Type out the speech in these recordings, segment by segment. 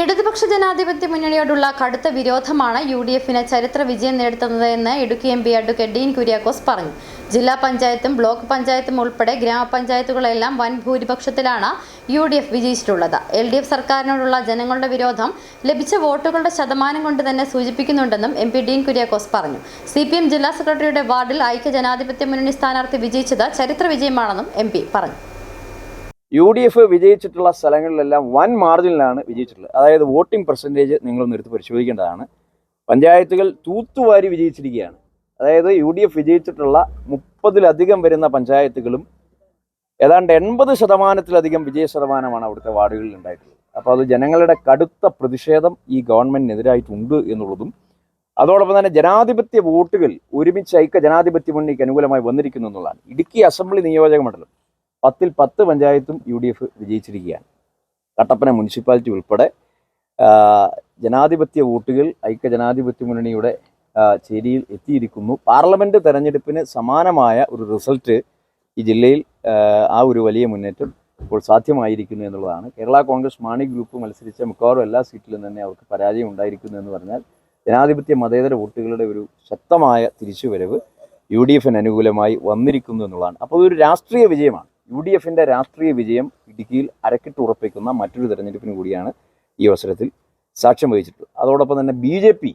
ഇടതുപക്ഷ ജനാധിപത്യ മുന്നണിയോടുള്ള കടുത്ത വിരോധമാണ് യു ഡി എഫിന് ചരിത്ര വിജയം നേടുത്തുന്നതെന്ന് Idukki M P advocate Dean Kuriakose പറഞ്ഞു. ജില്ലാ പഞ്ചായത്തും ബ്ലോക്ക് പഞ്ചായത്തും ഉൾപ്പെടെ ഗ്രാമപഞ്ചായത്തുകളെല്ലാം വൻ ഭൂരിപക്ഷത്തിലാണ് യു ഡി എഫ് വിജയിച്ചിട്ടുള്ളത്. എൽ ഡി എഫ് സർക്കാരിനോടുള്ള ജനങ്ങളുടെ വിരോധം ലഭിച്ച വോട്ടുകളുടെ ശതമാനം കൊണ്ട് തന്നെ സൂചിപ്പിക്കുന്നുണ്ടെന്നും എം പി ഡീൻ കുര്യാക്കോസ് പറഞ്ഞു. സി പി എം ജില്ലാ സെക്രട്ടറിയുടെ വാർഡിൽ ഐക്യ ജനാധിപത്യ മുന്നണി സ്ഥാനാർത്ഥി വിജയിച്ചത് ചരിത്ര വിജയമാണെന്നും എം പി പറഞ്ഞു. യു ഡി എഫ് വിജയിച്ചിട്ടുള്ള സ്ഥലങ്ങളിലെല്ലാം വൻ മാർജിനിലാണ് വിജയിച്ചിട്ടുള്ളത്. അതായത് വോട്ടിംഗ് പെർസെന്റേജ് നിങ്ങളൊന്ന് എടുത്ത് പരിശോധിക്കേണ്ടതാണ്. പഞ്ചായത്തുകൾ തൂത്തുവാരി വിജയിച്ചിരിക്കുകയാണ്. അതായത് യു ഡി എഫ് വിജയിച്ചിട്ടുള്ള മുപ്പതിലധികം വരുന്ന പഞ്ചായത്തുകളും ഏതാണ്ട് എൺപത് ശതമാനത്തിലധികം വിജയ ശതമാനമാണ് അവിടുത്തെ വാർഡുകളിൽ ഉണ്ടായിട്ടുള്ളത്. അപ്പോൾ അത് ജനങ്ങളുടെ കടുത്ത പ്രതിഷേധം ഈ ഗവൺമെന്റിനെതിരായിട്ടുണ്ട് എന്നുള്ളതും അതോടൊപ്പം തന്നെ ജനാധിപത്യ വോട്ടുകൾ ഒരുമിച്ച് ഐക്യ ജനാധിപത്യ മുന്നണിക്ക് അനുകൂലമായി വന്നിരിക്കുന്നു എന്നുള്ളതാണ്. ഇടുക്കി അസംബ്ലി നിയോജക മണ്ഡലം പത്തിൽ പത്ത് പഞ്ചായത്തും യു ഡി എഫ് വിജയിച്ചിരിക്കുകയാണ്. കട്ടപ്പന മുനിസിപ്പാലിറ്റി ഉൾപ്പെടെ ജനാധിപത്യ വോട്ടുകൾ ഐക്യ ജനാധിപത്യ മുന്നണിയുടെ ചേരിയിൽ എത്തിയിരിക്കുന്നു. പാർലമെന്റ് തെരഞ്ഞെടുപ്പിന് സമാനമായ ഒരു റിസൾട്ട് ഈ ജില്ലയിൽ ആ, ഒരു വലിയ മുന്നേറ്റം ഇപ്പോൾ സാധ്യമായിരിക്കുന്നു എന്നുള്ളതാണ്. കേരള കോൺഗ്രസ് മാണി ഗ്രൂപ്പ് മത്സരിച്ച മിക്കവാറും എല്ലാ സീറ്റിലും തന്നെ അവർക്ക് പരാജയം ഉണ്ടായിരിക്കുന്നു എന്ന് പറഞ്ഞാൽ ജനാധിപത്യ മതേതര വോട്ടുകളുടെ ഒരു ശക്തമായ തിരിച്ചുവരവ് യു ഡി എഫിന് അനുകൂലമായി വന്നിരിക്കുന്നു എന്നുള്ളതാണ്. അപ്പോൾ ഇതൊരു രാഷ്ട്രീയ വിജയമാണ്. യു ഡി എഫിന്റെ രാഷ്ട്രീയ വിജയം ഇടുക്കിയിൽ അരക്കിട്ട് ഉറപ്പിക്കുന്ന മറ്റൊരു തെരഞ്ഞെടുപ്പിന് കൂടിയാണ് ഈ അവസരത്തിൽ സാക്ഷ്യം വഹിച്ചിട്ടുള്ളത്. അതോടൊപ്പം തന്നെ ബി ജെ പി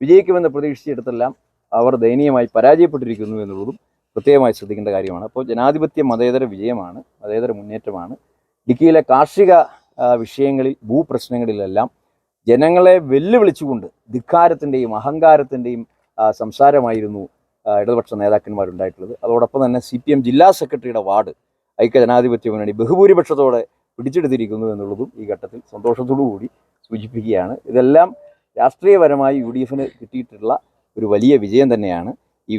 വിജയിക്കുമെന്ന് പ്രതീക്ഷിച്ചിടത്തെല്ലാം അവർ ദയനീയമായി പരാജയപ്പെട്ടിരിക്കുന്നു എന്നുള്ളതും പ്രത്യേകമായി ശ്രദ്ധിക്കേണ്ട കാര്യമാണ്. അപ്പോൾ ജനാധിപത്യ മതേതര വിജയമാണ് മതേതര മുന്നേറ്റമാണ്. ഇടുക്കിയിലെ കാർഷിക വിഷയങ്ങളിൽ ഭൂപ്രശ്നങ്ങളിലെല്ലാം ജനങ്ങളെ വെല്ലുവിളിച്ചുകൊണ്ട് ധിക്കാരത്തിന്റെയും അഹങ്കാരത്തിന്റെയും സംസാരമായിരുന്നു ഇടതുപക്ഷ നേതാക്കന്മാരുണ്ടായിട്ടുള്ളത്. അതോടൊപ്പം തന്നെ സി പി എം ജില്ലാ സെക്രട്ടറിയുടെ വാർഡ് ഐക്യ ജനാധിപത്യ മുന്നണി ബഹുഭൂരിപക്ഷത്തോടെ പിടിച്ചെടുത്തിരിക്കുന്നു എന്നുള്ളതും ഈ ഘട്ടത്തിൽ സന്തോഷത്തോടുകൂടി സൂചിപ്പിക്കുകയാണ്. ഇതെല്ലാം രാഷ്ട്രീയപരമായി യു ഡി എഫിന് കിട്ടിയിട്ടുള്ള ഒരു വലിയ വിജയം തന്നെയാണ്.